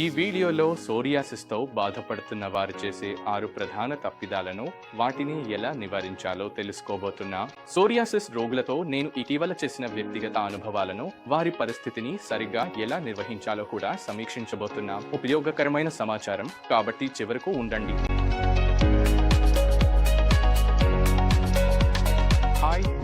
ఈ వీడియోలో సోరియాసిస్తో బాధపడుతున్న వారు చేసే ఆరు ప్రధాన తప్పిదాలను వాటిని ఎలా నివారించాలో తెలుసుకోబోతున్నా. సోరియాసిస్ రోగులతో నేను ఇటీవల చేసిన వ్యక్తిగత అనుభవాలను వారి పరిస్థితిని సరిగ్గా ఎలా నిర్వహించాలో కూడా సమీక్షించబోతున్నా. ఉపయోగకరమైన సమాచారం కాబట్టి చివరకు ఉండండి.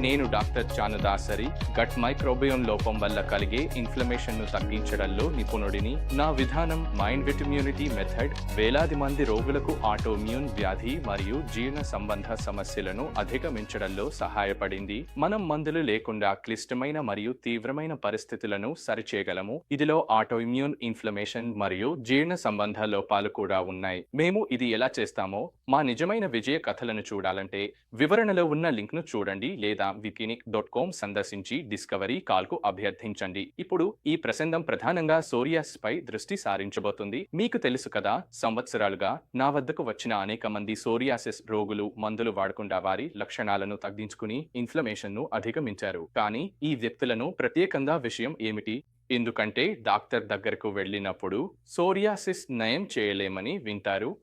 నేను డాక్టర్ చానదాసరి. గట్ మైక్రోబియోమ్ లోపం వల్ల కలిగే ఇన్ఫ్లమేషన్ను తగ్గించడంలో నిపుణుడిని. నా విధానం మైండ్ విట్ ఇమ్యూనిటీ మెథడ్ వేలాది మంది రోగులకు ఆటోమ్యూన్ వ్యాధి మరియు జీర్ణ సంబంధ సమస్యలను అధిగమించడంలో సహాయపడింది. మనం మందులు లేకుండా క్లిష్టమైన మరియు తీవ్రమైన పరిస్థితులను సరిచేయగలము. ఇదిలో ఆటోఇమ్యూన్ ఇన్ఫ్లమేషన్ మరియు జీర్ణ సంబంధ లోపాలు కూడా ఉన్నాయి. మేము ఇది ఎలా చేస్తామో మా నిజమైన విజయ కథలను చూడాలంటే వివరణలో ఉన్న లింక్ను చూడండి లేదా వికినిక్ డాట్ కామ్ సందర్శించి డిస్కవరీ కాల్కు అభ్యర్థించండి. ఇప్పుడు ఈ ప్రసంగం ప్రధానంగా సోరియాస్ పై దృష్టి సారించబోతుంది. మీకు తెలుసు కదా సంవత్సరాలుగా నా వద్దకు వచ్చిన అనేక మంది సోరియాసిస్ రోగులు మందులు వాడకుండా వారి లక్షణాలను తగ్గించుకుని ఇన్ఫ్లమేషన్ను అధిగమించారు. కానీ ఈ వ్యక్తులను ప్రత్యేకంగా విషయం ఏమిటి? ఎందుకంటే డాక్టర్ దగ్గరకు వెళ్ళినప్పుడు సోరియాసిస్ నయం చేయలేమని వింటారు.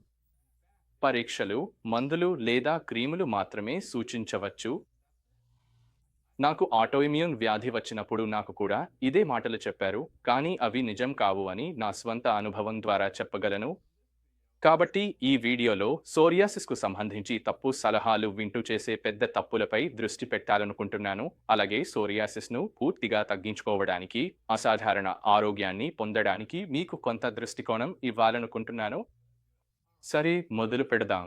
పరీక్షలు మందులు లేదా క్రీములు మాత్రమే సూచించవచ్చు. నాకు ఆటోఇమ్యూన్ వ్యాధి వచ్చినప్పుడు నాకు కూడా ఇదే మాటలు చెప్పారు కానీ అవి నిజం కావు అని నా స్వంత అనుభవం ద్వారా చెప్పగలను. కాబట్టి ఈ వీడియోలో సోరియాసిస్కు సంబంధించి తప్పు సలహాలు వింటూ చేసే పెద్ద తప్పులపై దృష్టి పెట్టాలనుకుంటున్నాను. అలాగే సోరియాసిస్ను పూర్తిగా తగ్గించుకోవడానికి అసాధారణ ఆరోగ్యాన్ని పొందడానికి మీకు కొంత దృష్టికోణం ఇవ్వాలనుకుంటున్నాను. సరే మొదలు పెడదాం.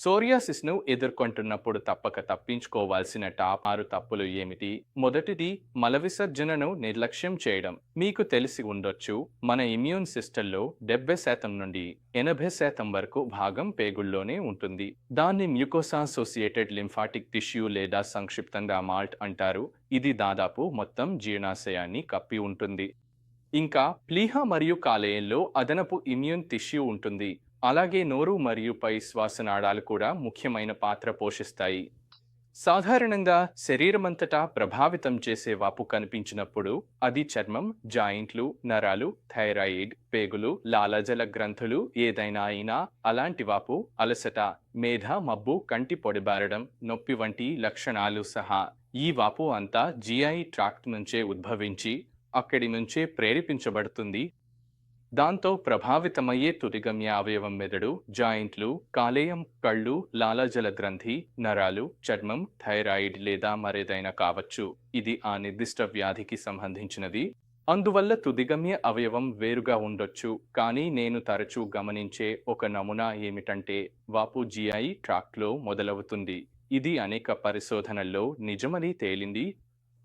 సోరియాసిస్ను ఎదుర్కొంటున్నప్పుడు తప్పక తప్పించుకోవాల్సిన టాప్ ఆరు తప్పులు ఏమిటి? మొదటిది మల విసర్జనను నిర్లక్ష్యం చేయడం. మీకు తెలిసి ఉండొచ్చు మన ఇమ్యూన్ సిస్టంలో డెబ్బై శాతం నుండి ఎనభై శాతం వరకు భాగం పేగుల్లోనే ఉంటుంది. దాన్ని మ్యూకోసా అసోసియేటెడ్ లింఫాటిక్ టిష్యూ లేదా సంక్షిప్తంగా మాల్ట్ అంటారు. ఇది దాదాపు మొత్తం జీర్ణాశయాన్ని కప్పి ఉంటుంది. ఇంకా ప్లీహ మరియు కాలేయంలో అదనపు ఇమ్యూన్ టిష్యూ ఉంటుంది. అలాగే నోరు మరియు పై శ్వాసనాళాలు కూడా ముఖ్యమైన పాత్ర పోషిస్తాయి. సాధారణంగా శరీరమంతటా ప్రభావితం చేసే వాపు కనిపించినప్పుడు అది చర్మం జాయింట్లు నరాలు థైరాయిడ్ పేగులు లాలజల గ్రంథులు ఏదైనా అయినా అలాంటి వాపు అలసట మేధ మబ్బు కంటి పొడిబారడం నొప్పి వంటి లక్షణాలు సహా ఈ వాపు అంతా జిఐ ట్రాక్ట్ నుంచే ఉద్భవించి అక్కడి నుంచే ప్రేరేపించబడుతుంది. దాంతో ప్రభావితమయ్యే తుదిగమ్య అవయవం మెదడు జాయింట్లు కాలేయం కళ్ళు లాలాజల గ్రంథి నరాలు చర్మం థైరాయిడ్ లేదా మరేదైనా కావచ్చు. ఇది ఆ నిర్దిష్ట వ్యాధికి సంబంధించినది. అందువల్ల తుదిగమ్య అవయవం వేరుగా ఉండొచ్చు. కానీ నేను తరచూ గమనించే ఒక నమూనా ఏమిటంటే వాపు జిఐ ట్రాక్లో మొదలవుతుంది. ఇది అనేక పరిశోధనల్లో నిజమని తేలింది.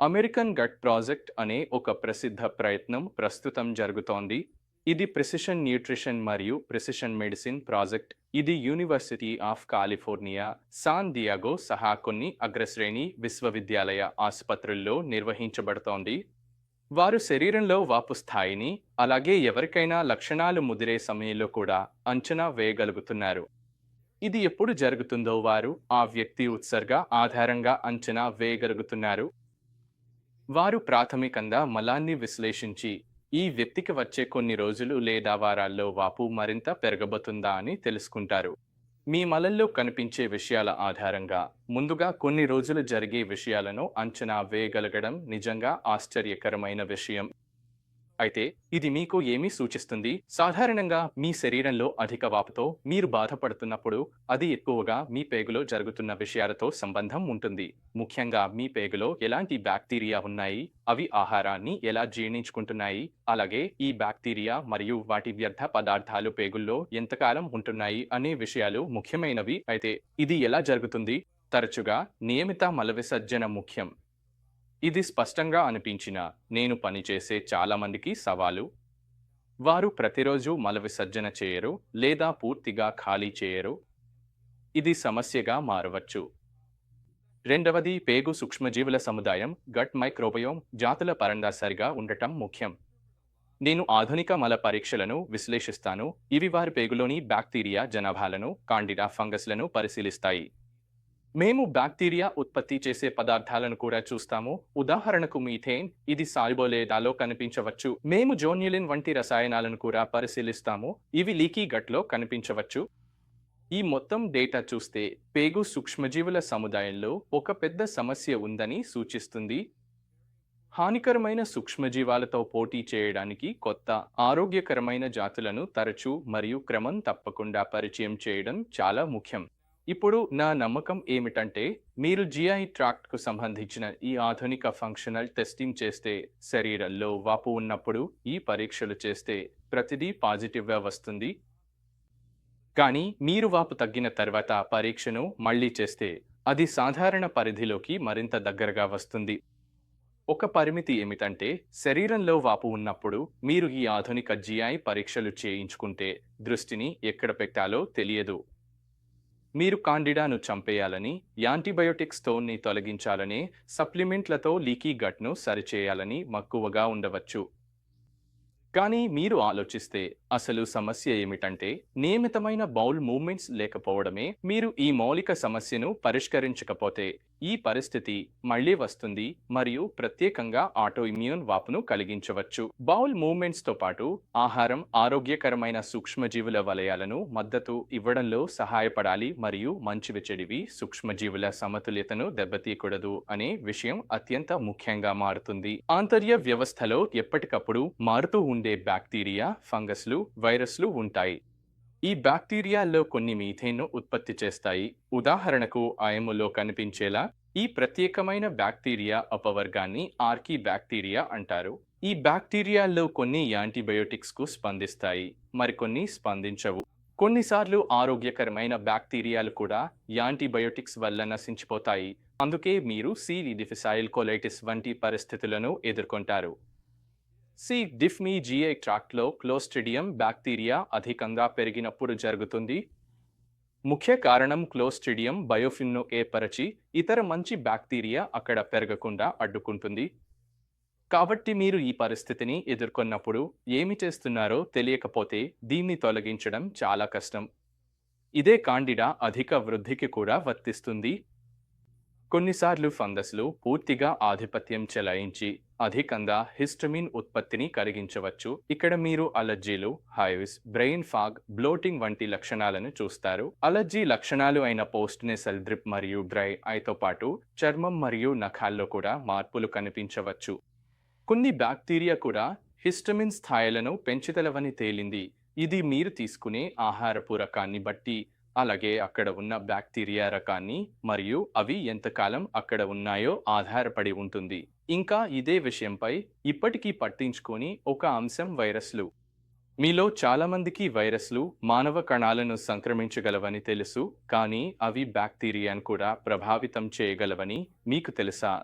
అమెరికన్ గట్ ప్రాజెక్ట్ అనే ఒక ప్రసిద్ధ ప్రయత్నం ప్రస్తుతం జరుగుతోంది. ఇది ప్రెసిషన్ న్యూట్రిషన్ మరియు ప్రెసిషన్ మెడిసిన్ ప్రాజెక్ట్. ఇది university of California San Diego సహా కొన్ని అగ్రశ్రేణి విశ్వవిద్యాలయ ఆసుపత్రుల్లో నిర్వహించబడుతోంది. వారు శరీరంలో వాపు స్థాయిని అలాగే ఎవరికైనా లక్షణాలు ముదిరే సమయంలో కూడా అంచనా వేయగలుగుతున్నారు. ఇది ఎప్పుడు జరుగుతుందో వారు ఆ వ్యక్తి ఉత్సర్గ ఆధారంగా అంచనా వేయగలుగుతున్నారు. వారు ప్రాథమికంగా మలాన్ని విశ్లేషించి ఈ వ్యక్తికి వచ్చే కొన్ని రోజులు లేదా వారాల్లో వాపు మరింత పెరగబోతుందా అని తెలుసుకుంటారు. మీ మలల్లో కనిపించే విషయాల ఆధారంగా ముందుగా కొన్ని రోజులు జరిగే విషయాలను అంచనా వేయగలగడం నిజంగా ఆశ్చర్యకరమైన విషయం. అయితే ఇది మీకు ఏమి సూచిస్తుంది? సాధారణంగా మీ శరీరంలో అధిక వాపుతో మీరు బాధపడుతున్నప్పుడు అది ఎక్కువగా మీ పేగులో జరుగుతున్న విషయాలతో సంబంధం ఉంటుంది. ముఖ్యంగా మీ పేగులో ఎలాంటి బ్యాక్టీరియా ఉన్నాయి? అవి ఆహారాన్ని ఎలా జీర్ణించుకుంటున్నాయి? అలాగే ఈ బ్యాక్టీరియా మరియు వాటి వ్యర్థ పదార్థాలు పేగుల్లో ఎంతకాలం ఉంటున్నాయి అనే విషయాలు ముఖ్యమైనవి. అయితే ఇది ఎలా జరుగుతుంది? తరచుగా నియమిత మల విసర్జన ముఖ్యం. ఇది స్పష్టంగా అనిపించిన నేను పనిచేసే చాలా మందికి సవాలు. వారు ప్రతిరోజు మల విసర్జన చేయరు లేదా పూర్తిగా ఖాళీ చేయరు. ఇది సమస్యగా మారవచ్చు. రెండవది పేగు సూక్ష్మజీవుల సముదాయం గట్ మైక్రోబయోమ్ జాతుల పరంగా సరిగా ఉండటం ముఖ్యం. నేను ఆధునిక మల పరీక్షలను విశ్లేషిస్తాను. ఇవి వారి పేగులోని బ్యాక్టీరియా జనాభాలను కాండిడా ఫంగస్లను పరిశీలిస్తాయి. మేము బ్యాక్టీరియా ఉత్పత్తి చేసే పదార్థాలను కూడా చూస్తాము. ఉదాహరణకు మీథేన్ ఇది సాల్బోలేడాలో కనిపించవచ్చు. మేము జోన్యులిన్ వంటి రసాయనాలను కూడా పరిశీలిస్తాము. ఇవి లీకీ గట్లో కనిపించవచ్చు. ఈ మొత్తం డేటా చూస్తే పేగు సూక్ష్మజీవుల సముదాయంలో ఒక పెద్ద సమస్య ఉందని సూచిస్తుంది. హానికరమైన సూక్ష్మజీవాలతో పోటీ చేయడానికి కొత్త ఆరోగ్యకరమైన జాతులను తరచూ మరియు క్రమం తప్పకుండా పరిచయం చేయడం చాలా ముఖ్యం. ఇప్పుడు నా నమ్మకం ఏమిటంటే మీరు జిఐ ట్రాక్ట్కు సంబంధించిన ఈ ఆధునిక ఫంక్షనల్ టెస్టింగ్ చేస్తే శరీరంలో వాపు ఉన్నప్పుడు ఈ పరీక్షలు చేస్తే ప్రతిదీ పాజిటివ్గా వస్తుంది. కానీ మీరు వాపు తగ్గిన తర్వాత పరీక్షను మళ్ళీ చేస్తే అది సాధారణ పరిధిలోకి మరింత దగ్గరగా వస్తుంది. ఒక పరిమితి ఏమిటంటే శరీరంలో వాపు ఉన్నప్పుడు మీరు ఈ ఆధునిక జిఐ పరీక్షలు చేయించుకుంటే దృష్టిని ఎక్కడ పెట్టాలో తెలియదు. మీరు కాండిడాను చంపేయాలని యాంటీబయోటిక్ స్టోన్ని తొలగించాలనే సప్లిమెంట్లతో లీకీ గట్ను సరిచేయాలని మక్కువగా ఉండవచ్చు. కానీ మీరు ఆలోచిస్తే అసలు సమస్య ఏమిటంటే నియమితమైన బౌల్ మూవ్మెంట్స్ లేకపోవడమే. మీరు ఈ మౌలిక సమస్యను పరిష్కరించకపోతే ఈ పరిస్థితి మళ్ళీ వస్తుంది మరియు ప్రత్యేకంగా ఆటో ఇమ్యూన్ వాపును కలిగించవచ్చు. బౌల్ మూవ్మెంట్స్తో పాటు ఆహారం ఆరోగ్యకరమైన సూక్ష్మజీవుల వలయాలను మద్దతు ఇవ్వడంలో సహాయపడాలి మరియు మంచివి చెడివి సూక్ష్మజీవుల సమతుల్యతను దెబ్బతీయకూడదు అనే విషయం అత్యంత ముఖ్యంగా మారుతుంది. ఆంతర్య వ్యవస్థలో ఎప్పటికప్పుడు మారుతూ ఉండే బ్యాక్టీరియా ఫంగస్లు వైరస్లు ఉంటాయి. ఈ బ్యాక్టీరియాల్లో కొన్ని మీథేన్ను ఉత్పత్తి చేస్తాయి. ఉదాహరణకు ఆయములో కనిపించేలా ఈ ప్రత్యేకమైన బ్యాక్టీరియా అపవర్గాన్ని ఆర్కీ బ్యాక్టీరియా అంటారు. ఈ బ్యాక్టీరియాల్లో కొన్ని యాంటీబయోటిక్స్కు స్పందిస్తాయి మరికొన్ని స్పందించవు. కొన్నిసార్లు ఆరోగ్యకరమైన బ్యాక్టీరియాలు కూడా యాంటీబయోటిక్స్ వల్ల నశించిపోతాయి. అందుకే మీరు సి డిఫిసైల్ కొలైటిస్ వంటి పరిస్థితులను ఎదుర్కొంటారు. సి డిఫ్మీ జిఐ ట్రాక్ట్లో క్లోస్ట్రిడియం బ్యాక్టీరియా అధికంగా పెరిగినప్పుడు జరుగుతుంది. ముఖ్య కారణం క్లోస్ట్రిడియం బయోఫిన్ను ఏర్పరచి ఇతర మంచి బ్యాక్టీరియా అక్కడ పెరగకుండా అడ్డుకుంటుంది. కాబట్టి మీరు ఈ పరిస్థితిని ఎదుర్కొన్నప్పుడు ఏమి చేస్తున్నారో తెలియకపోతే దీన్ని తొలగించడం చాలా కష్టం. ఇదే కాండిడా అధిక వృద్ధికి కూడా వర్తిస్తుంది. కొన్నిసార్లు ఫంగస్లు పూర్తిగా ఆధిపత్యం చెలాయించి అధికంగా హిస్టమిన్ ఉత్పత్తిని కలిగించవచ్చు. ఇక్కడ మీరు అలర్జీలు హైవ్స్ బ్రెయిన్ ఫాగ్ బ్లోటింగ్ వంటి లక్షణాలను చూస్తారు. అలర్జీ లక్షణాలు అయిన పోస్ట్ నెసల్ డ్రిప్ మరియు డ్రై ఐతో పాటు చర్మం మరియు నఖాల్లో కూడా మార్పులు కనిపించవచ్చు. కొన్ని బ్యాక్టీరియా కూడా హిస్టమిన్ స్థాయిలను పెంచుతలవని తేలింది. ఇది మీరు తీసుకునే ఆహారపు రకాన్ని బట్టి అలాగే అక్కడ ఉన్న బ్యాక్టీరియా రకాన్ని మరియు అవి ఎంతకాలం అక్కడ ఉన్నాయో ఆధారపడి ఉంటుంది. ఇంకా ఇదే విషయంపై ఇప్పటికీ పట్టించుకొని ఒక అంశం వైరస్లు. మీలో చాలామందికి వైరస్లు మానవ కణాలను సంక్రమించగలవని తెలుసు కానీ అవి బ్యాక్టీరియాను కూడా ప్రభావితం చేయగలవని మీకు తెలుసా?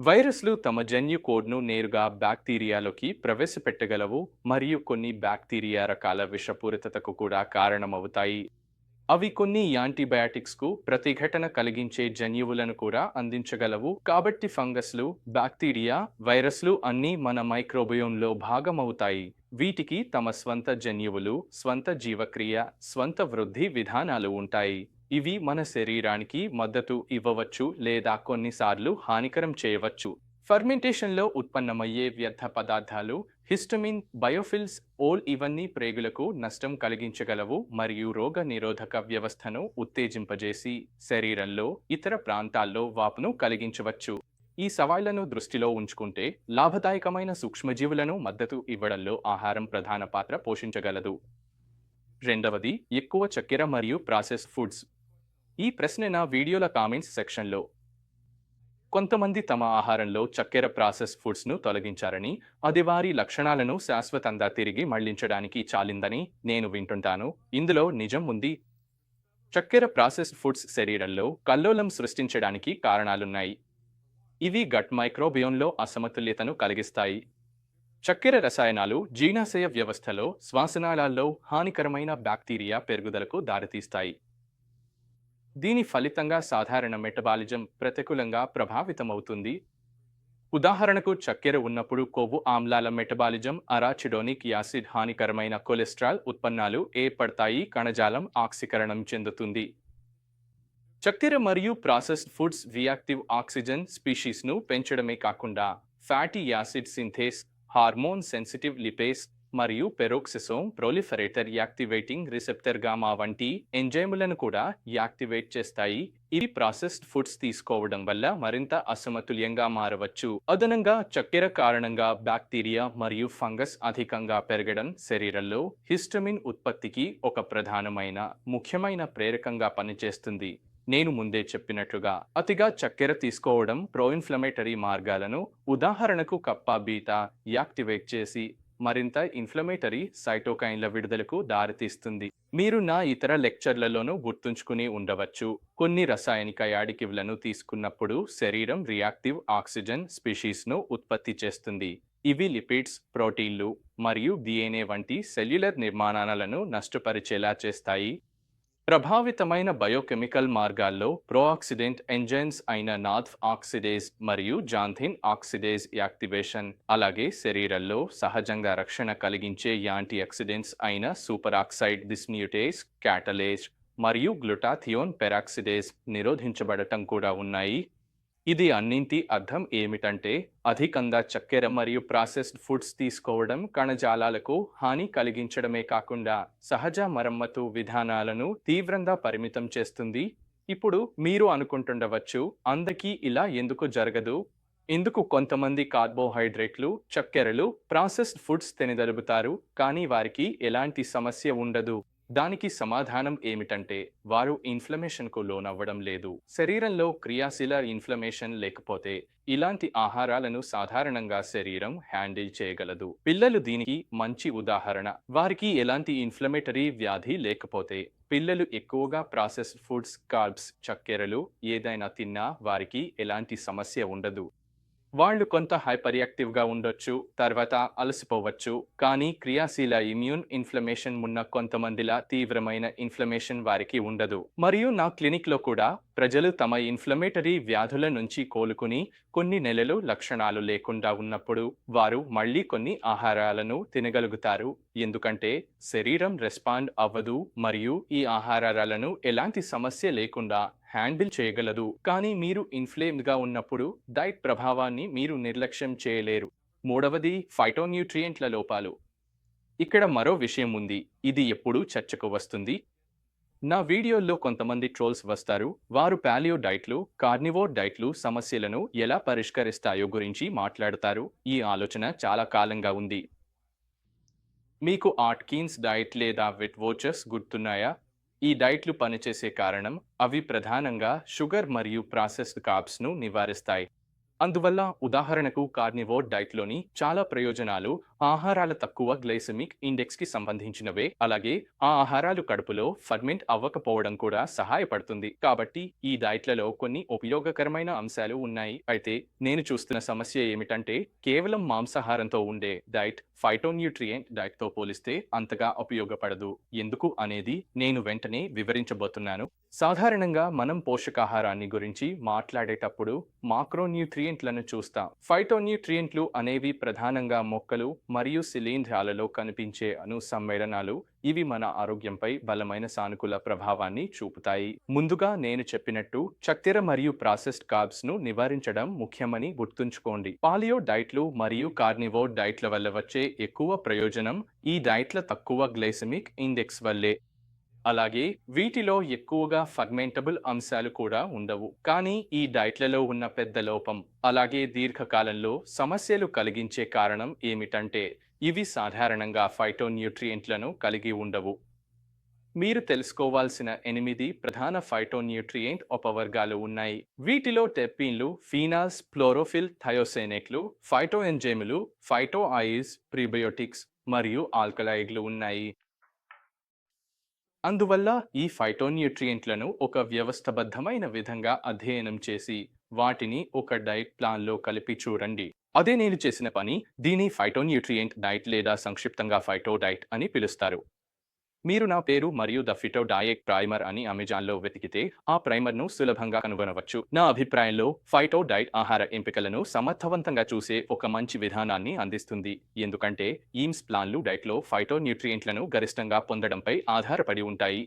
వైరస్లు తమ జన్యు కోడ్ను నేరుగా బ్యాక్టీరియాలోకి ప్రవేశపెట్టగలవు మరియు కొన్ని బ్యాక్టీరియా రకాల విషపూరితతకు కూడా కారణమవుతాయి. అవి కొన్ని యాంటీబయాటిక్స్కు ప్రతిఘటన కలిగించే జన్యువులను కూడా అందించగలవు. కాబట్టి ఫంగస్లు బ్యాక్టీరియా వైరస్లు అన్నీ మన మైక్రోబయోమ్లో భాగమవుతాయి. వీటికి తమ స్వంత జన్యువులు స్వంత జీవక్రియ స్వంత వృద్ధి విధానాలు ఉంటాయి. ఇవి మన శరీరానికి మద్దతు ఇవ్వవచ్చు లేదా కొన్నిసార్లు హానికరం చేయవచ్చు. ఫర్మెంటేషన్లో ఉత్పన్నమయ్యే వ్యర్థ పదార్థాలు హిస్టమిన్ బయోఫిల్స్ ఓల్ ఇవన్నీ ప్రేగులకు నష్టం కలిగించగలవు మరియు రోగ నిరోధక వ్యవస్థను ఉత్తేజింపజేసి శరీరంలో ఇతర ప్రాంతాల్లో వాపును కలిగించవచ్చు. ఈ సవాళ్ళను దృష్టిలో ఉంచుకుంటే లాభదాయకమైన సూక్ష్మజీవులను మద్దతు ఇవ్వడంలో ఆహారం ప్రధాన పాత్ర పోషించగలదు. రెండవది ఎక్కువ చక్కెర మరియు ప్రాసెస్ ఫుడ్స్. ఈ ప్రశ్న నా వీడియోల కామెంట్స్ సెక్షన్లో కొంతమంది తమ ఆహారంలో చక్కెర ప్రాసెస్ ఫుడ్స్ను తొలగించారని అది వారి లక్షణాలను శాశ్వతంగా తిరిగి మళ్ళించడానికి చాలిందని నేను వింటుంటాను. ఇందులో నిజం ఉంది. చక్కెర ప్రాసెస్ ఫుడ్స్ శరీరంలో కల్లోలం సృష్టించడానికి కారణాలున్నాయి. ఇవి గట్ మైక్రోబియోన్లో అసమతుల్యతను కలిగిస్తాయి. చక్కెర రసాయనాలు జీర్ణాశయ వ్యవస్థలో శ్వాసనాళాల్లో హానికరమైన బ్యాక్టీరియా పెరుగుదలకు దారితీస్తాయి. దీని ఫలితంగా సాధారణ మెటబాలిజం ప్రతికూలంగా ప్రభావితమవుతుంది. ఉదాహరణకు చక్కెర ఉన్నప్పుడు కొవ్వు ఆమ్లాల మెటబాలిజం అరాచిడోనిక్ యాసిడ్ హానికరమైన కొలెస్ట్రాల్ ఉత్పన్నాలు ఏర్పడతాయి కణజాలం ఆక్సీకరణం చెందుతుంది. చక్కెర మరియు ప్రాసెస్డ్ ఫుడ్స్ రియాక్టివ్ ఆక్సిజన్ స్పీషీస్ను పెంచడమే కాకుండా fatty acid synthase hormone sensitive lipase మరియు peroxisome proliferator activating receptor gamma వంటి ఎంజైములను కూడా యాక్టివేట్ చేస్తాయి. ఇవి ప్రాసెస్డ్ ఫుడ్స్ తీసుకోవడం వల్ల మరింత అసమతుల్యంగా మారవచ్చు. అదనంగా చక్కెర కారణంగా బ్యాక్టీరియా మరియు ఫంగస్ అధికంగా పెరగడం శరీరంలో హిస్టమిన్ ఉత్పత్తికి ఒక ప్రధానమైన ముఖ్యమైన ప్రేరకంగా పనిచేస్తుంది. నేను ముందే చెప్పినట్లుగా అతిగా చక్కెర తీసుకోవడం ప్రోఇన్ఫ్లమేటరీ మార్గాలను ఉదాహరణకు కప్పా బీటా యాక్టివేట్ చేసి మరింత ఇన్ఫ్లమేటరీ సైటోకైన్ల విడుదలకు దారితీస్తుంది. మీరు నా ఇతర లెక్చర్లలోనూ గుర్తుంచుకుని ఉండవచ్చు. కొన్ని రసాయనిక యాడికివ్లను తీసుకున్నప్పుడు శరీరం రియాక్టివ్ ఆక్సిజన్ స్పీషీస్ను ఉత్పత్తి చేస్తుంది. ఇవి లిపిడ్స్ ప్రోటీన్లు మరియు డిఎన్ఏ వంటి సెల్యులర్ నిర్మాణాలను నష్టపరిచేలా చేస్తాయి. ప్రభావితమైన బయోకెమికల్ మార్గాల్లో ప్రోఆక్సిడెంట్ ఎంజైన్స్ అయిన నాథ్ ఆక్సిడేజ్ మరియు జాంథిన్ ఆక్సిడేజ్ యాక్టివేషన్ అలాగే శరీరంలో సహజంగా రక్షణ కలిగించే యాంటీ ఆక్సిడెంట్స్ అయిన సూపర్ ఆక్సైడ్ డిస్మ్యూటేజ్ క్యాటలేజ్ మరియు గ్లుటాథియోన్ పెరాక్సిడేజ్ నిరోధించబడటం కూడా ఉన్నాయి. ఇది అన్నింటి అర్థం ఏమిటంటే అధికంగా చక్కెర మరియు ప్రాసెస్డ్ ఫుడ్స్ తీసుకోవడం కణజాలాలకు హాని కలిగించడమే కాకుండా సహజ మరమ్మతు విధానాలను తీవ్రంగా పరిమితం చేస్తుంది. ఇప్పుడు మీరు అనుకుంటుండవచ్చు అందరికీ ఇలా ఎందుకు జరగదు? ఎందుకు కొంతమంది కార్బోహైడ్రేట్లు చక్కెరలు ప్రాసెస్డ్ ఫుడ్స్ తినగలుగుతారు? కానీ వారికి ఎలాంటి సమస్య ఉండదు. దానికి సమాధానం ఏమిటంటే వారు ఇన్ఫ్లమేషన్కు లోనవ్వడం లేదు. శరీరంలో క్రియాశీల ఇన్ఫ్లమేషన్ లేకపోతే ఇలాంటి ఆహారాలను సాధారణంగా శరీరం హ్యాండిల్ చేయగలదు. పిల్లలు దీనికి మంచి ఉదాహరణ. వారికి ఎలాంటి ఇన్ఫ్లమేటరీ వ్యాధి లేకపోతే పిల్లలు ఎక్కువగా ప్రాసెస్డ్ ఫుడ్స్ కార్బ్స్ చక్కెరలు ఏదైనా తిన్నా వారికి ఎలాంటి సమస్య ఉండదు. వాళ్ళు కొంత హైపర్ యాక్టివ్గా ఉండొచ్చు తర్వాత అలసిపోవచ్చు కానీ క్రియాశీల ఇమ్యూన్ ఇన్ఫ్లమేషన్ ఉన్న కొంతమందిలా తీవ్రమైన ఇన్ఫ్లమేషన్ వారికి ఉండదు. మరియు నా క్లినిక్లో కూడా ప్రజలు తమ ఇన్ఫ్లమేటరీ వ్యాధుల నుంచి కోలుకుని కొన్ని నెలలు లక్షణాలు లేకుండా ఉన్నప్పుడు వారు మళ్ళీ కొన్ని ఆహారాలను తినగలుగుతారు. ఎందుకంటే శరీరం రెస్పాండ్ అవ్వదు మరియు ఈ ఆహారాలను ఎలాంటి సమస్య లేకుండా హ్యాండిల్ చేయగలదు. కానీ మీరు ఇన్ఫ్లేమ్డ్గా ఉన్నప్పుడు డైట్ ప్రభావాన్ని మీరు నిర్లక్ష్యం చేయలేరు. మూడవది ఫైటోన్యూట్రియంట్ల లోపాలు. ఇక్కడ మరో విషయం ఉంది. ఇది ఎప్పుడూ చర్చకు వస్తుంది. నా వీడియోల్లో కొంతమంది ట్రోల్స్ వస్తారు. వారు పాలియో డైట్లు కార్నివోర్ డైట్లు సమస్యలను ఎలా పరిష్కరిస్తాయో గురించి మాట్లాడతారు. ఈ ఆలోచన చాలా కాలంగా ఉంది. మీకు ఆట్కిన్స్ డైట్ లేదా విట్ వోచర్స్ గుర్తున్నాయా? ఈ డైట్లు పనిచేసే కారణం అవి ప్రధానంగా షుగర్ మరియు ప్రాసెస్డ్ కార్బ్స్ను నివారిస్తాయి. అందువల్ల ఉదాహరణకు కార్నివోర్ డైట్లోని చాలా ప్రయోజనాలు ఆహారాల తక్కువ గ్లైసమిక్ ఇండెక్స్కి సంబంధించినవే. అలాగే ఆ ఆహారాలు కడుపులో ఫర్మెంట్ అవ్వకపోవడం కూడా సహాయపడుతుంది. కాబట్టి ఈ డైట్లలో కొన్ని ఉపయోగకరమైన అంశాలు ఉన్నాయి. అయితే నేను చూస్తున్న సమస్య ఏమిటంటే కేవలం మాంసాహారంతో ఉండే డైట్ ఫైటోన్యూట్రియంట్ డైట్తో పోలిస్తే అంతగా ఉపయోగపడదు. ఎందుకు అనేది నేను వెంటనే వివరించబోతున్నాను. సాధారణంగా మనం పోషకాహారాన్ని గురించి మాట్లాడేటప్పుడు మాక్రోన్యూట్రియంట్లను చూస్తాం. ఫైటోన్యూట్రియంట్లు అనేవి ప్రధానంగా మొక్కలు మరియు శిలీంధ్రాలలో కనిపించే అణు సమ్మేళనాలు ఇవి మన ఆరోగ్యంపై బలమైన సానుకూల ప్రభావాన్ని చూపుతాయి. ముందుగా నేను చెప్పినట్టు చక్కెర మరియు ప్రాసెస్డ్ కార్బ్స్ను నివారించడం ముఖ్యమని గుర్తుంచుకోండి. పాలియో డైట్లు మరియు కార్నివోర్ డైట్ల వల్ల వచ్చే ఎక్కువ ప్రయోజనం ఈ డైట్ల తక్కువ గ్లైసమిక్ ఇండెక్స్ వల్లే. అలాగే వీటిలో ఎక్కువగా ఫర్మెంటబుల్ అంశాలు కూడా ఉండవు. కానీ ఈ డైట్లలో ఉన్న పెద్ద లోపం అలాగే దీర్ఘకాలంలో సమస్యలు కలిగించే కారణం ఏమిటంటే ఇవి సాధారణంగా ఫైటోన్యూట్రియంట్లను కలిగి ఉండవు. మీరు తెలుసుకోవాల్సిన ఎనిమిది ప్రధాన ఫైటోన్యూట్రియంట్ ఉపవర్గాలు ఉన్నాయి. వీటిలో టెప్పిన్లు ఫీనాల్స్ ఫ్లోరోఫిల్ థయోసెనేట్లు ఫైటో ఎంజైములు ఫైటో ఐస్ ప్రీబయోటిక్స్ మరియు ఆల్కలాయిడ్లు ఉన్నాయి. అందువల్ల ఈ ఫైటోన్యూట్రియంట్లను ఒక వ్యవస్థబద్ధమైన విధంగా అధ్యయనం చేసి వాటిని ఒక డైట్ ప్లాన్లో కలిపి చూడండి. అదే నేను చేసిన పని దీని ఫైటోన్యూట్రియంట్ డైట్ లేదా సంక్షిప్తంగా ఫైటో డైట్ అని పిలుస్తారు. మీరు నా పేరు మరియు ద ఫిటో డయట్ ప్రైమర్ అని అమెజాన్లో వెతికితే ఆ ప్రైమర్ను సులభంగా కనుగొనవచ్చు. నా అభిప్రాయంలో ఫైటో డైట్ ఆహార ఎంపికలను సమర్థవంతంగా చూసే ఒక మంచి విధానాన్ని అందిస్తుంది. ఎందుకంటే ఈమ్స్ ప్లాన్లు డైట్లో ఫైటో న్యూట్రియంట్లను గరిష్టంగా పొందడంపై ఆధారపడి ఉంటాయి.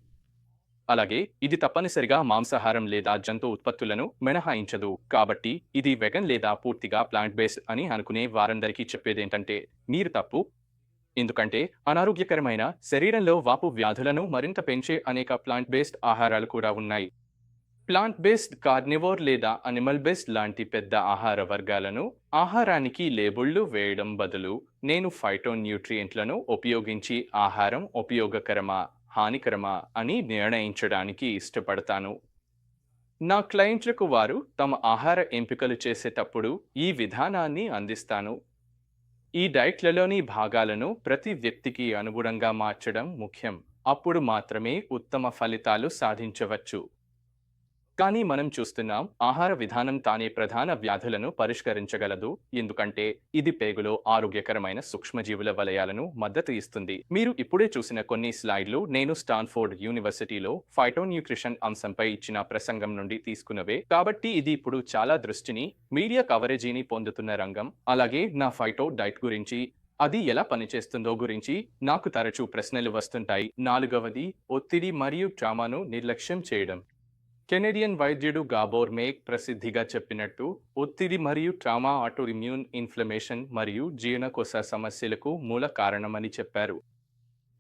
అలాగే ఇది తప్పనిసరిగా మాంసాహారం లేదా జంతు ఉత్పత్తులను మినహాయించదు. కాబట్టి ఇది వెగన్ లేదా పూర్తిగా ప్లాంట్ బేస్డ్ అని అనుకునే వారందరికీ చెప్పేదేంటంటే మీరు తప్పు. ఎందుకంటే అనారోగ్యకరమైన శరీరంలో వాపు వ్యాధులను మరింత పెంచే అనేక ప్లాంట్ బేస్డ్ ఆహారాలు కూడా ఉన్నాయి. ప్లాంట్ బేస్డ్ కార్నివోర్ లేదా అనిమల్ బేస్డ్ లాంటి పెద్ద ఆహార వర్గాలను ఆహారానికి లేబుళ్ళు వేయడం బదులు నేను ఫైటోన్యూట్రియంట్లను ఉపయోగించి ఆహారం ఉపయోగకరమా? హానికరమా అని నిర్ణయించడానికి ఇష్టపడతాను. నా క్లయింట్లకు వారు తమ ఆహార ఎంపికలు చేసేటప్పుడు ఈ విధానాన్ని అందిస్తాను. ఈ డైట్లలోని భాగాలను ప్రతి వ్యక్తికి అనుగుణంగా మార్చడం ముఖ్యం. అప్పుడు మాత్రమే ఉత్తమ ఫలితాలు సాధించవచ్చు. కానీ మనం చూస్తున్నాం ఆహార విధానం తానే ప్రధాన వ్యాధులను పరిష్కరించగలదు. ఎందుకంటే ఇది పేగులో ఆరోగ్యకరమైన సూక్ష్మజీవుల వలయాలను మద్దతు ఇస్తుంది. మీరు ఇప్పుడే చూసిన కొన్ని స్లైడ్లు నేను స్టాన్ఫోర్డ్ యూనివర్సిటీలో ఫైటోన్యూట్రిషన్ అంశంపై ఇచ్చిన ప్రసంగం నుండి తీసుకున్నవే. కాబట్టి ఇది ఇప్పుడు చాలా దృష్టిని మీడియా కవరేజీని పొందుతున్న రంగం. అలాగే నా ఫైటో డైట్ గురించి అది ఎలా పనిచేస్తుందో గురించి నాకు తరచూ ప్రశ్నలు వస్తుంటాయి. నాలుగవది ఒత్తిడి మరియు ట్రామాను నిర్లక్ష్యం చేయడం. కెనడియన్ వైద్యుడు గాబోర్ మేక్ ప్రసిద్ధిగా చెప్పినట్టు ఒత్తిడి మరియు ట్రామా ఆటో ఇమ్యూన్ ఇన్ఫ్లమేషన్ మరియు జీర్ణకోశ సమస్యలకు మూల కారణమని చెప్పారు.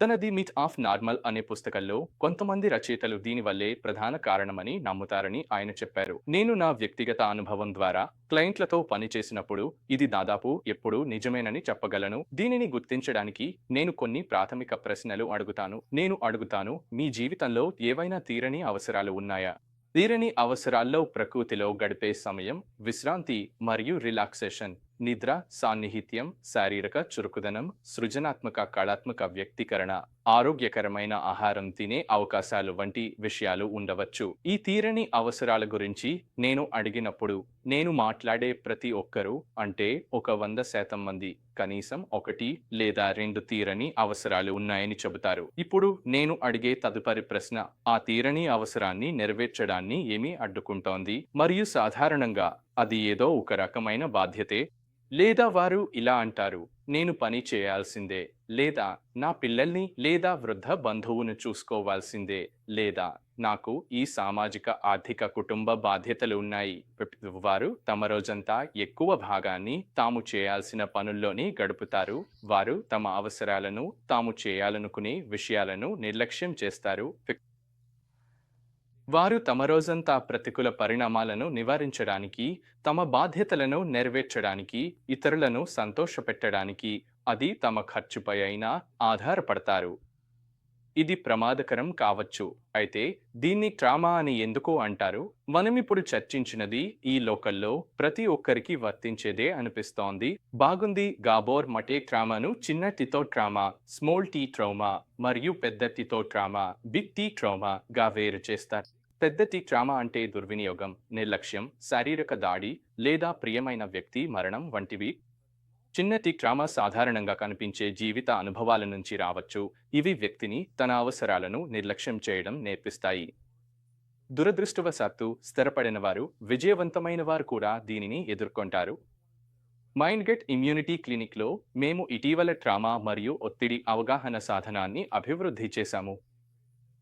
తన ది మిత్ ఆఫ్ నార్మల్ అనే పుస్తకంలో కొంతమంది రచయితలు దీనివల్లే ప్రధాన కారణమని నమ్ముతారని ఆయన చెప్పారు. నేను నా వ్యక్తిగత అనుభవం ద్వారా క్లయింట్లతో పనిచేసినప్పుడు ఇది దాదాపు ఎప్పుడూ నిజమేనని చెప్పగలను. దీనిని గుర్తించడానికి నేను కొన్ని ప్రాథమిక ప్రశ్నలు అడుగుతాను. నేను అడుగుతాను మీ జీవితంలో ఏవైనా తీరని అవసరాలు ఉన్నాయా? తీరని అవసరాల్లో ప్రకృతిలో గడిపే సమయం విశ్రాంతి మరియు రిలాక్సేషన్ నిద్ర సాన్నిహిత్యం శారీరక చురుకుదనం సృజనాత్మక కళాత్మక వ్యక్తీకరణ. ఆరోగ్యకరమైన ఆహారం తినే అవకాశాలు వంటి విషయాలు ఉండవచ్చు. ఈ తీరని అవసరాల గురించి నేను అడిగినప్పుడు నేను మాట్లాడే ప్రతి ఒక్కరూ అంటే ఒక వంద శాతం మంది కనీసం ఒకటి లేదా రెండు తీరని అవసరాలు ఉన్నాయని చెబుతారు. ఇప్పుడు నేను అడిగే తదుపరి ప్రశ్న ఆ తీరని అవసరాన్ని నెరవేర్చడాన్ని ఏమి అడ్డుకుంటోంది? మరియు సాధారణంగా అది ఏదో ఒక రకమైన బాధ్యతే? లేదా వారు ఇలా అంటారు నేను పని చేయాల్సిందే లేదా నా పిల్లల్ని లేదా వృద్ధ బంధువును చూసుకోవాల్సిందే లేదా నాకు ఈ సామాజిక ఆర్థిక కుటుంబ బాధ్యతలు ఉన్నాయి వారు తమ రోజంతా ఎక్కువ భాగాన్ని తాము చేయాల్సిన పనుల్లోనే గడుపుతారు వారు తమ అవసరాలను తాము చేయాలనుకునే విషయాలను నిర్లక్ష్యం చేస్తారు వారు తమ రోజంతా ప్రతికూల పరిణామాలను నివారించడానికి తమ బాధ్యతలను నెరవేర్చడానికి ఇతరులను సంతోషపెట్టడానికి అది తమ ఖర్చుపై అయినా ఆధారపడతారు. ఇది ప్రమాదకరం కావచ్చు. అయితే దీన్ని ట్రామా అని ఎందుకు అంటారు? మనం ఇప్పుడు చర్చించినది ఈ లోకల్లో ప్రతి ఒక్కరికి వర్తించేదే అనిపిస్తోంది. బాగుంది గాబోర్ మటే ట్రామాను చిన్న టితో ట్రామా స్మాల్ టీ ట్రోమా మరియు పెద్ద టితో ట్రామా బిగ్ టీ ట్రామా గా వేరు చేస్తారు. పెద్ద టీ ట్రామా అంటే దుర్వినియోగం నిర్లక్ష్యం శారీరక దాడి లేదా ప్రియమైన వ్యక్తి మరణం వంటివి. చిన్న టీ ట్రామా సాధారణంగా కనిపించే జీవిత అనుభవాల నుంచి రావచ్చు. ఇవి వ్యక్తిని తన అవసరాలను నిర్లక్ష్యం చేయడం నేర్పిస్తాయి. దురదృష్టవశాత్తు స్థిరపడిన వారు విజయవంతమైన వారు కూడా దీనిని ఎదుర్కొంటారు. మైండ్ గెట్ ఇమ్యూనిటీ క్లినిక్లో మేము ఇటీవల ట్రామా మరియు ఒత్తిడి అవగాహన సాధనాన్ని అభివృద్ధి చేశాము.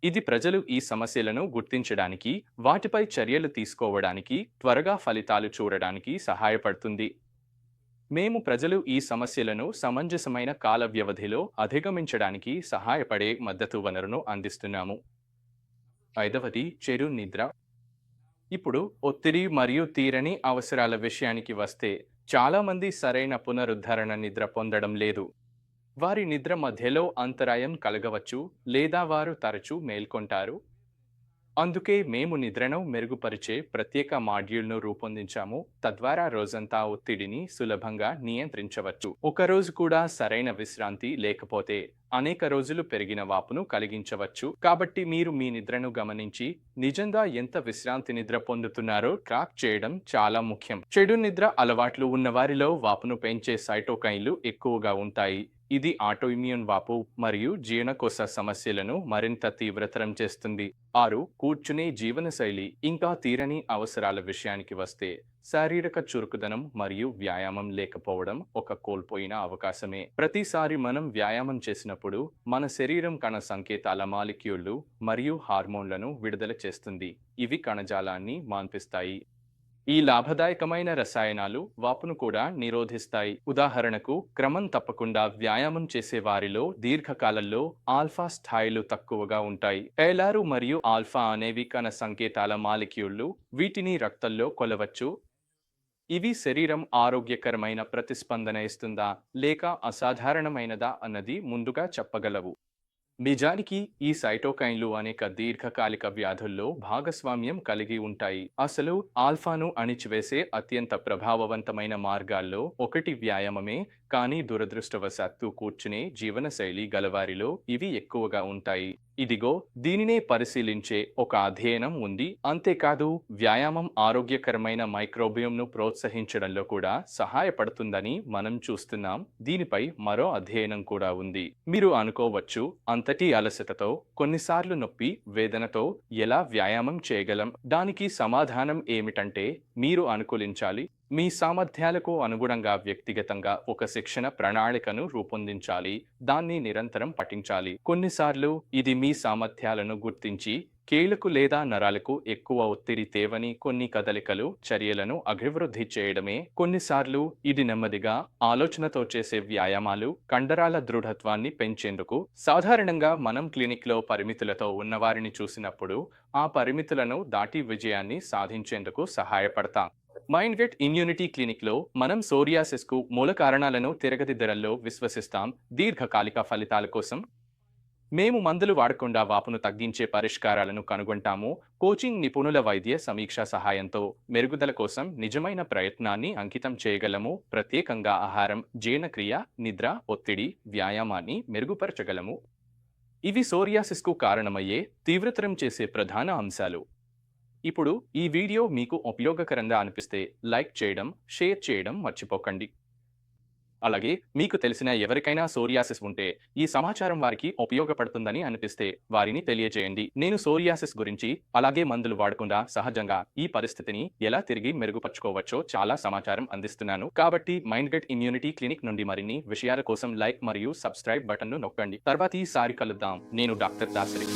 ఇది ప్రజలు ఈ సమస్యలను గుర్తించడానికి వాటిపై చర్యలు తీసుకోవడానికి త్వరగా ఫలితాలు చూడడానికి సహాయపడుతుంది. మేము ప్రజలు ఈ సమస్యలను సమంజసమైన కాల వ్యవధిలో అధిగమించడానికి సహాయపడే మద్దతు వనరును అందిస్తున్నాము. ఐదవది చెరు నిద్ర. ఇప్పుడు ఒత్తిడి మరియు తీరని అవసరాల విషయానికి వస్తే చాలామంది సరైన పునరుద్ధరణ నిద్ర పొందడం లేదు. వారి నిద్ర మధ్యలో అంతరాయం కలగవచ్చు లేదా వారు తరచూ మేల్కొంటారు. అందుకే మేము నిద్రను మెరుగుపరిచే ప్రత్యేక మాడ్యూల్ను రూపొందించాము. తద్వారా రోజంతా ఒత్తిడిని సులభంగా నియంత్రించవచ్చు. ఒక రోజు కూడా సరైన విశ్రాంతి లేకపోతే అనేక రోజులు పెరిగిన వాపును కలిగించవచ్చు. కాబట్టి మీరు మీ నిద్రను గమనించి నిజంగా ఎంత విశ్రాంతి నిద్ర పొందుతున్నారో ట్రాక్ చేయడం చాలా ముఖ్యం. చెడు నిద్ర అలవాట్లు ఉన్నవారిలో వాపును పెంచే సైటోకైన్లు ఎక్కువగా ఉంటాయి. ఇది ఆటోఇమ్యూన్ వాపు మరియు జీర్ణకోశ సమస్యలను మరింత తీవ్రతరం చేస్తుంది. ఆరు కూర్చునే జీవనశైలి ఇంకా తీరని అవసరాల విషయానికి వస్తే శారీరక చురుకుదనం మరియు వ్యాయామం లేకపోవడం ఒక కోల్పోయిన అవకాశమే. ప్రతిసారి మనం వ్యాయామం చేసినప్పుడు మన శరీరం కణ సంకేతాల మాలిక్యూళ్ళు మరియు హార్మోన్లను విడుదల చేస్తుంది. ఇవి కణజాలాన్ని మాన్పిస్తాయి. ఈ లాభదాయకమైన రసాయనాలు వాపును కూడా నిరోధిస్తాయి. ఉదాహరణకు క్రమం తప్పకుండా వ్యాయామం చేసే వారిలో దీర్ఘకాలంలో ఆల్ఫా స్థాయిలు తక్కువగా ఉంటాయి. టైలారు మరియు ఆల్ఫా అనేవి కణ సంకేతాల మాలిక్యూళ్ళు వీటిని రక్తంలో కొలవచ్చు. ఇవి శరీరం ఆరోగ్యకరమైన ప్రతిస్పందన ఇస్తుందా లేక అసాధారణమైనదా అన్నది ముందుగా చెప్పగలవు. నిజానికి ఈ సైటోకైన్లు అనేక దీర్ఘకాలిక వ్యాధుల్లో భాగస్వామ్యం కలిగి ఉంటాయి. అసలు ఆల్ఫాను అణిచివేసే అత్యంత ప్రభావవంతమైన మార్గాల్లో ఒకటి వ్యాయామమే కానీ దురదృష్టవశాత్తు కూర్చునే జీవనశైలి గలవారిలో ఇవి ఎక్కువగా ఉంటాయి. ఇదిగో దీనినే పరిశీలించే ఒక అధ్యయనం ఉంది. అంతేకాదు వ్యాయామం ఆరోగ్యకరమైన మైక్రోబియంను ప్రోత్సహించడంలో కూడా సహాయపడుతుందని మనం చూస్తున్నాం. దీనిపై మరో అధ్యయనం కూడా ఉంది. మీరు అనుకోవచ్చు అంతటి అలసటతో కొన్నిసార్లు నొప్పి వేదనతో ఎలా వ్యాయామం చేయగలం? దానికి సమాధానం ఏమిటంటే మీరు అనుకూలించాలి. మీ సామర్థ్యాలకు అనుగుణంగా వ్యక్తిగతంగా ఒక శిక్షణ ప్రణాళికను రూపొందించాలి. దాన్ని నిరంతరం పఠించాలి. కొన్నిసార్లు ఇది మీ సామర్థ్యాలను గుర్తించి కీళ్ళకు లేదా నరాలకు ఎక్కువ ఒత్తిడి తేవని కొన్ని కదలికలు చర్యలను అభివృద్ధి చేయడమే. కొన్నిసార్లు ఇది నెమ్మదిగా ఆలోచనతో చేసే వ్యాయామాలు కండరాల దృఢత్వాన్ని పెంచేందుకు. సాధారణంగా మనం క్లినిక్లో పరిమితులతో ఉన్నవారిని చూసినప్పుడు ఆ పరిమితులను దాటి విజయాన్ని సాధించేందుకు సహాయపడతాం. మైండ్ గెట్ ఇమ్యూనిటీ క్లినిక్లో మనం సోరియాసిస్కు మూల కారణాలను తిరగదిద్దడంలో విశ్వసిస్తాం దీర్ఘకాలిక ఫలితాల కోసం. మేము మందులు వాడకుండా వాపును తగ్గించే పరిష్కారాలను కనుగొంటాము కోచింగ్ నిపుణుల వైద్య సమీక్ష సహాయంతో. మెరుగుదల కోసం నిజమైన ప్రయత్నాన్ని అంకితం చేయగలము. ప్రత్యేకంగా ఆహారం జీర్ణక్రియ నిద్ర ఒత్తిడి వ్యాయామాన్ని మెరుగుపరచగలము. ఇవి సోరియాసిస్కు కారణమయ్యే తీవ్రతరం చేసే ప్రధాన అంశాలు. ఇప్పుడు ఈ వీడియో మీకు ఉపయోగకరంగా అనిపిస్తే లైక్ చేయడం షేర్ చేయడం మర్చిపోకండి. అలాగే మీకు తెలిసిన ఎవరికైనా సోరియాసిస్ ఉంటే ఈ సమాచారం వారికి ఉపయోగపడుతుందని అనిపిస్తే వారిని తెలియజేయండి. నేను సోరియాసిస్ గురించి అలాగే మందులు వాడకుండా సహజంగా ఈ పరిస్థితిని ఎలా తిరిగి మెరుగుపరుచుకోవచ్చో చాలా సమాచారం అందిస్తున్నాను. కాబట్టి మైండ్ ఇమ్యూనిటీ క్లినిక్ నుండి మరిన్ని విషయాల కోసం లైక్ మరియు సబ్స్క్రైబ్ బటన్ను నొక్కండి. తర్వాత సారి కలుద్దాం. నేను డాక్టర్ దాసరి.